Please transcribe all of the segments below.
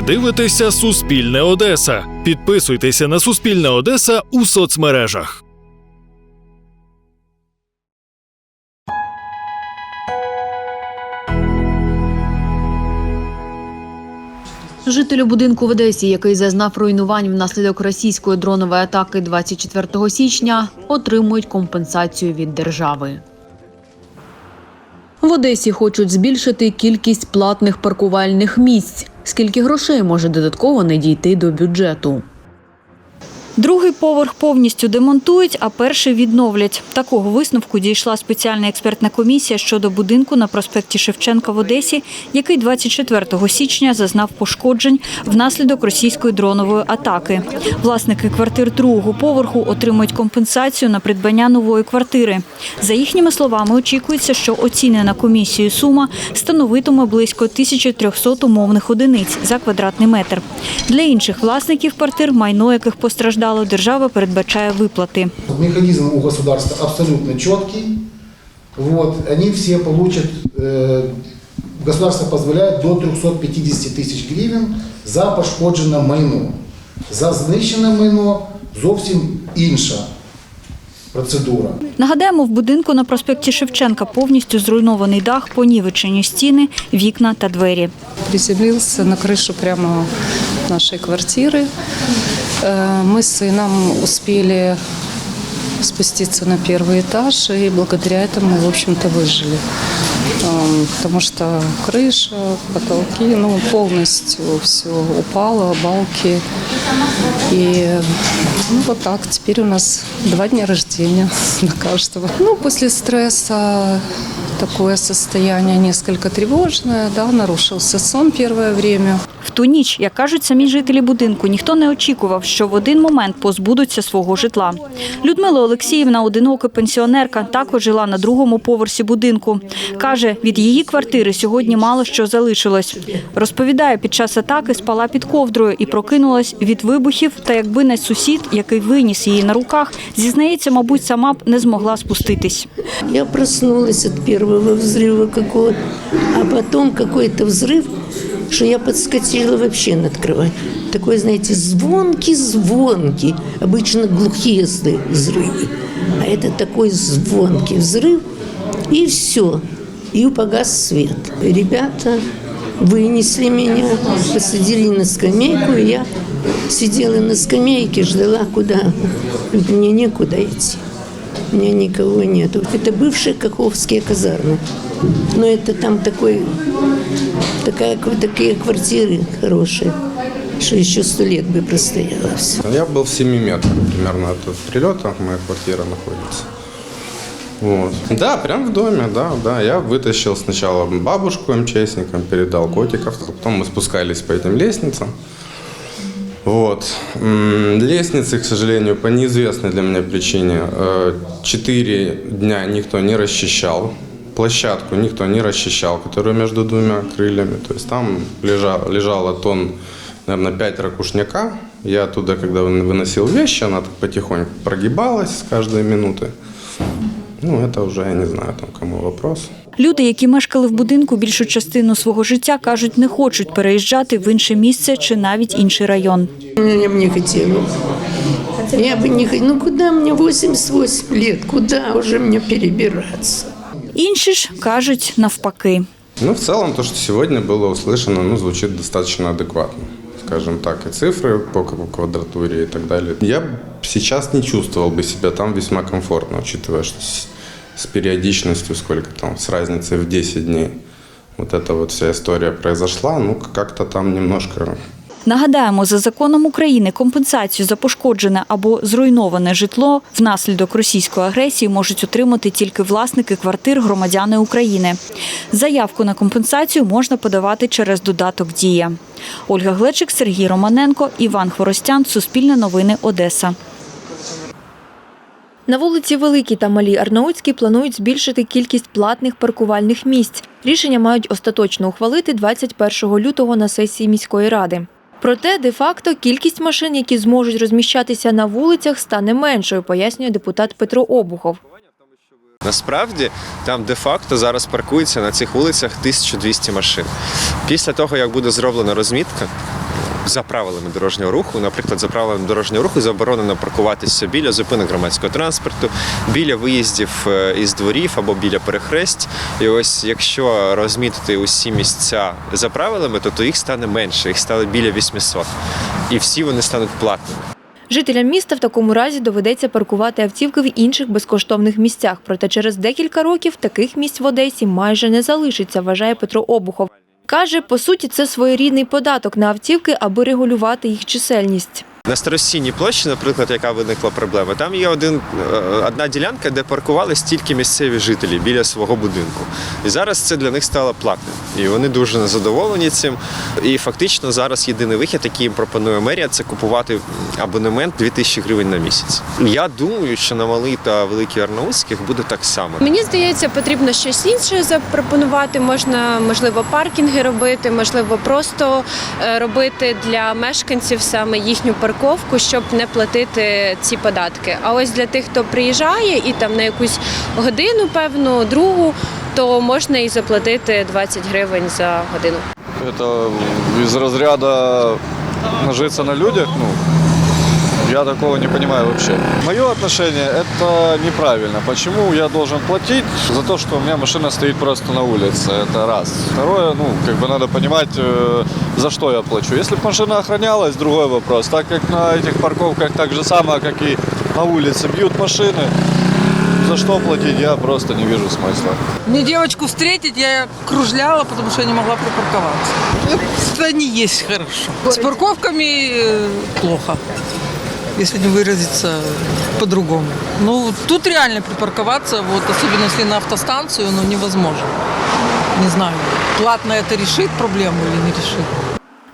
Ви дивитеся Суспільне Одеса. Підписуйтеся на Суспільне Одеса у соцмережах. Жителю будинку в Одесі, який зазнав руйнувань внаслідок російської дронової атаки 24 січня, отримують компенсацію від держави. В Одесі хочуть збільшити кількість платних паркувальних місць. Скільки грошей може додатково не дійти до бюджету? Другий поверх повністю демонтують, а перший відновлять. Такого висновку дійшла спеціальна експертна комісія щодо будинку на проспекті Шевченка в Одесі, який 24 січня зазнав пошкоджень внаслідок російської дронової атаки. Власники квартир другого поверху отримують компенсацію на придбання нової квартири. За їхніми словами, очікується, що оцінена комісією сума становитиме близько 1300 умовних одиниць за квадратний метр. Для інших власників квартир, майно яких постраждало, держава передбачає виплати. Механизм у государства абсолютно четкий. Вот, они все получат, э, государство позволяет до 350 тисяч гривень за пошкоджене майно. За знищене майно зовсім інша процедура. Нагадаємо, в будинку на проспекті Шевченка повністю зруйнований дах, понівечені стіни, вікна та двері. приземлился на крышу прямо нашей квартиры. Э, Мы с сыном успели спуститься на первый этаж, и благодаря этому, в общем-то, выжили. Эм, Потому что крыша, потолки, ну, полностью все упало, балки. И ну, вот так, теперь у нас два дня рождения на каждого. Ну, после стресса такое состояние несколько тревожное, да, нарушился сон первое время. В ту ніч, як кажуть самі жителі будинку, ніхто не очікував, що в один момент позбудуться свого житла. Людмила Олексіївна, одинока пенсіонерка, також жила на другому поверсі будинку. Каже, від її квартири сьогодні мало що залишилось. Розповідає, під час атаки спала під ковдрою і прокинулась від вибухів. Та якби не сусід, який виніс її на руках, зізнається, мабуть, сама б не змогла спуститись. Я проснулась от первого взрыва какого а потом какой-то взрыв, что я подскочила вообще над кровать. Такой, знаете, звонкий-звонкий. Обычно глухие взрывы. А это такой звонкий взрыв, и все. И погас свет. Ребята вынесли меня, посадили на скамейку, и я сидела на скамейке, ждала, куда. Мне некуда идти. У меня никого нету. Это бывшие Каховские казармы. Но это там такой, такая, такие квартиры хорошие, что еще сто лет бы простояло все. Я был в 7 метрах примерно от прилета, моя квартира находится. Вот. Да, прям в доме, да, да. Я вытащил сначала бабушку МЧСникам, передал котиков, потом мы спускались по этим лестницам. Вот. Лестницы, к сожалению, по неизвестной для меня причине, э, четыре дня никто не расчищал. Площадку никто не расчищал, которую между двумя крыльями. То есть там лежало, лежало тонн, наверное, 5 ракушняка. Я оттуда, когда выносил вещи, она так потихоньку прогибалась с каждой минуты. Ну, это уже, я не знаю, там кому вопрос. Люди, які мешкали в будинку більшу частину свого життя, кажуть, не хочуть переїжджати в інше місце чи навіть інший район. Я бы не хотела. Я бы не хотела. Ну куда мне 88 лет? Куда уже мне перебираться? Інші ж кажуть навпаки. Ну, в целом, то, что сегодня было услышано, ну, звучит достаточно адекватно. Скажем так, и цифры по квадратуре и так далее. Я сейчас не чувствовал бы себя там весьма комфортно, учитывая, что с, с периодичностью, сколько там, с разницей в 10 дней, вот эта вот вся история произошла, ну, как-то там немножко Нагадаємо, за законом України компенсацію за пошкоджене або зруйноване житло внаслідок російської агресії можуть отримати тільки власники квартир громадяни України. Заявку на компенсацію можна подавати через додаток Дія. Ольга Глечик, Сергій Романенко, Іван Хворостян. Суспільне новини Одеса. На вулиці Великій та Малій Арнаутській планують збільшити кількість платних паркувальних місць. Рішення мають остаточно ухвалити 21 лютого на сесії міської ради. Проте, де-факто, кількість машин, які зможуть розміщатися на вулицях, стане меншою, пояснює депутат Петро Обухов. Насправді там де-факто зараз паркується на цих вулицях 1200 машин. Після того, як буде зроблена розмітка, за правилами дорожнього руху. Наприклад, за правилами дорожнього руху заборонено паркуватися біля зупинок громадського транспорту, біля виїздів е, із дворів або біля перехресть. І ось якщо розмітити усі місця за правилами, то, то їх стане менше, їх стане біля 800. І всі вони стануть платними. Жителям міста в такому разі доведеться паркувати автівки в інших безкоштовних місцях. Проте через декілька років таких місць в Одесі майже не залишиться, вважає Петро Обухов. Каже, по суті, це своєрідний податок на автівки, аби регулювати їх чисельність. На Старосінній площі, наприклад, яка виникла проблема, там є один, е, одна ділянка, де паркувались тільки місцеві жителі біля свого будинку. І зараз це для них стало платним. І вони дуже незадоволені цим. І фактично зараз єдиний вихід, який їм пропонує мерія, це купувати абонемент 2000 гривень на місяць. Я думаю, що на малий та великий Арнаутських буде так само. Мені здається, потрібно щось інше запропонувати. Можна, можливо, паркінги робити, можливо, просто е, робити для мешканців саме їхню парковку, щоб не платити ці податки. А ось для тих, хто приїжджає і там на якусь годину, певну, другу, то можна і заплатити 20 гривень за годину. Це из розряду нажитися на людях, ну, я такого не понимаю вообще. Мое отношение это неправильно. Почему я должен платить за то, что у меня машина стоит просто на улице? Это раз. Второе, ну, как бы надо понимать, э, за что я плачу. Если бы машина охранялась, другой вопрос. Так как на этих парковках так же самое, как и на улице, бьют машины, за что платить, я просто не вижу смысла. Мне девочку встретить, я кружляла, потому что я не могла припарковаться. Это не есть хорошо. С парковками э, плохо, если не выразиться по-другому. Ну, тут реально припарковаться, вот, особенно если на автостанцию, ну, невозможно. Не знаю, платно это решит проблему или не решит.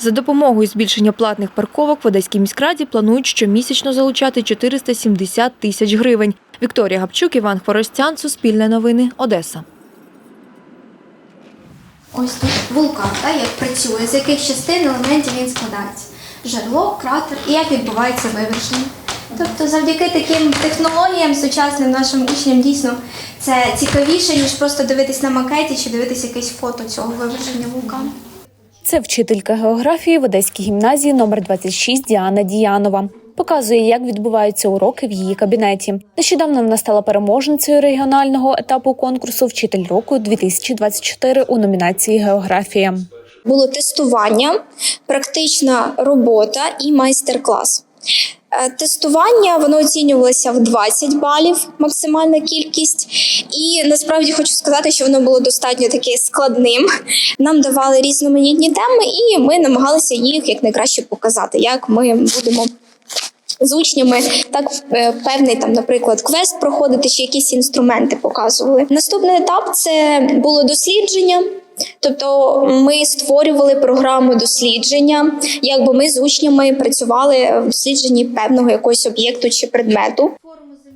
За допомогою збільшення платних парковок в Одеській міськраді планують щомісячно залучати 470 тисяч гривень. Вікторія Гапчук, Іван Хворостян, Суспільне новини, Одеса. Ось тут вулкан, та, як працює, з яких частин елементів він складається. Жерло, кратер і як відбувається виверження. Тобто завдяки таким технологіям сучасним нашим учням дійсно це цікавіше, ніж просто дивитись на макеті чи дивитись якесь фото цього виверження вулкану. Це вчителька географії в Одеській гімназії номер 26 Діана Діянова. Показує, як відбуваються уроки в її кабінеті. Нещодавно вона стала переможницею регіонального етапу конкурсу Вчитель року 2024 у номінації Географія. Було тестування, практична робота і майстер-клас. Е, Тестування воно оцінювалося в 20 балів, максимальна кількість. І насправді хочу сказати, що воно було достатньо таке складним. Нам давали різноманітні теми, і ми намагалися їх як найкраще показати, як ми будемо з учнями так е, певний там, наприклад, квест проходити чи якісь інструменти показували. Наступний етап це було дослідження. Тобто ми створювали програму дослідження, якби ми з учнями працювали в дослідженні певного якогось об'єкту чи предмету.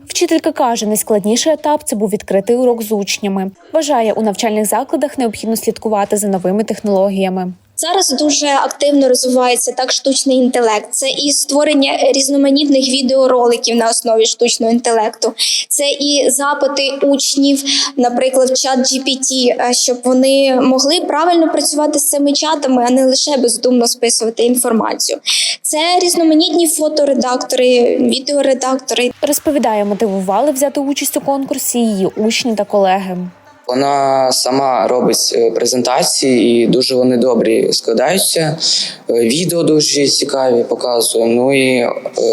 Вчителька каже, найскладніший етап це був відкритий урок з учнями. Вважає, у навчальних закладах необхідно слідкувати за новими технологіями. Зараз дуже активно розвивається так штучний інтелект. Це і створення різноманітних відеороликів на основі штучного інтелекту. Це і запити учнів, наприклад, чат GPT, е, щоб вони могли правильно працювати з цими чатами, а не лише бездумно списувати інформацію. Це різноманітні фоторедактори, відеоредактори. Розповідає, мотивували взяти участь у конкурсі її учні та колеги. Вона сама робить е, презентації і дуже вони добрі складаються. Е, Відео дуже цікаві показує. Ну і е,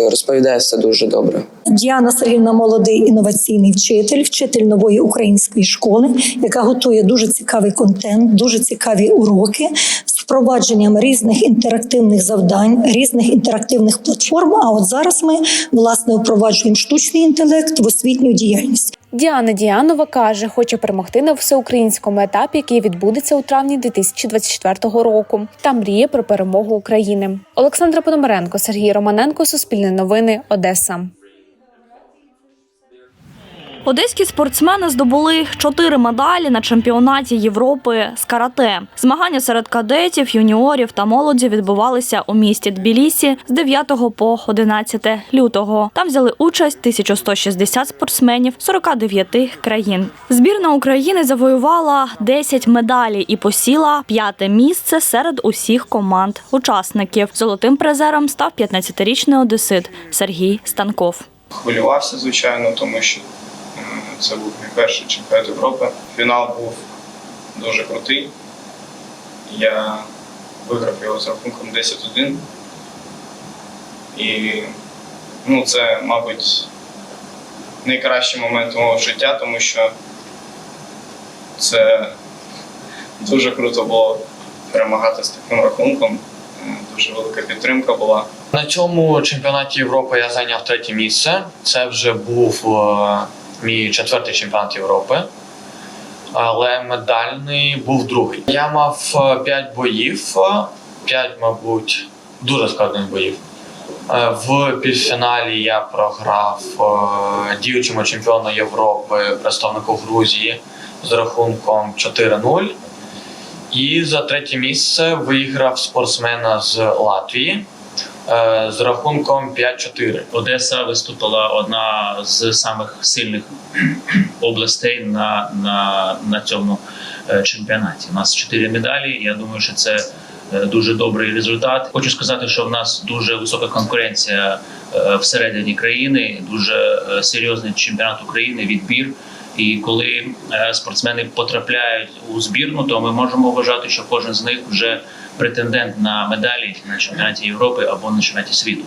розповідає все дуже добре. Діана Сергійовна молодий інноваційний вчитель, вчитель нової української школи, яка готує дуже цікавий контент, дуже цікаві уроки з впровадженням різних інтерактивних завдань, різних інтерактивних платформ. А от зараз ми власне впроваджуємо штучний інтелект в освітню діяльність. Діана Діанова каже, хоче перемогти на всеукраїнському етапі, який відбудеться у травні 2024 року, та мріє про перемогу України. Олександра Пономаренко, Сергій Романенко, Суспільне новини, Одеса. Одеські спортсмени здобули чотири медалі на чемпіонаті Європи з карате. Змагання серед кадетів, юніорів та молоді відбувалися у місті Тбілісі з 9 по 11 лютого. Там взяли участь 1160 спортсменів 49 країн. Збірна України завоювала 10 медалей і посіла п'яте місце серед усіх команд учасників. Золотим призером став 15-річний одесит Сергій Станков. Хвилювався, звичайно, тому що це був мій перший чемпіонат Європи. Фінал був дуже крутий. Я виграв його з рахунком 10-1. І ну, це, мабуть, найкращий момент мого життя, тому що це дуже круто було перемагати з таким рахунком. Дуже велика підтримка була. На цьому чемпіонаті Європи я зайняв третє місце. Це вже був е, мій четвертий чемпіонат Європи, але медальний був другий. Я мав е, п'ять боїв, е, п'ять, мабуть, дуже складних боїв. Е, В півфіналі я програв е, діючому чемпіону Європи, представнику Грузії з рахунком 4-0. І за третє місце виграв спортсмена з Латвії е, з рахунком 5-4. Одеса виступила одна з самих сильних областей на, на, на цьому е, чемпіонаті. У нас чотири медалі. Я думаю, що це е, дуже добрий результат. Хочу сказати, що в нас дуже висока конкуренція е, всередині країни, дуже е, серйозний чемпіонат України, відбір. І коли е, спортсмени потрапляють у збірну, то ми можемо вважати, що кожен з них вже претендент на медалі на чемпіонаті Європи або на чемпіонаті світу.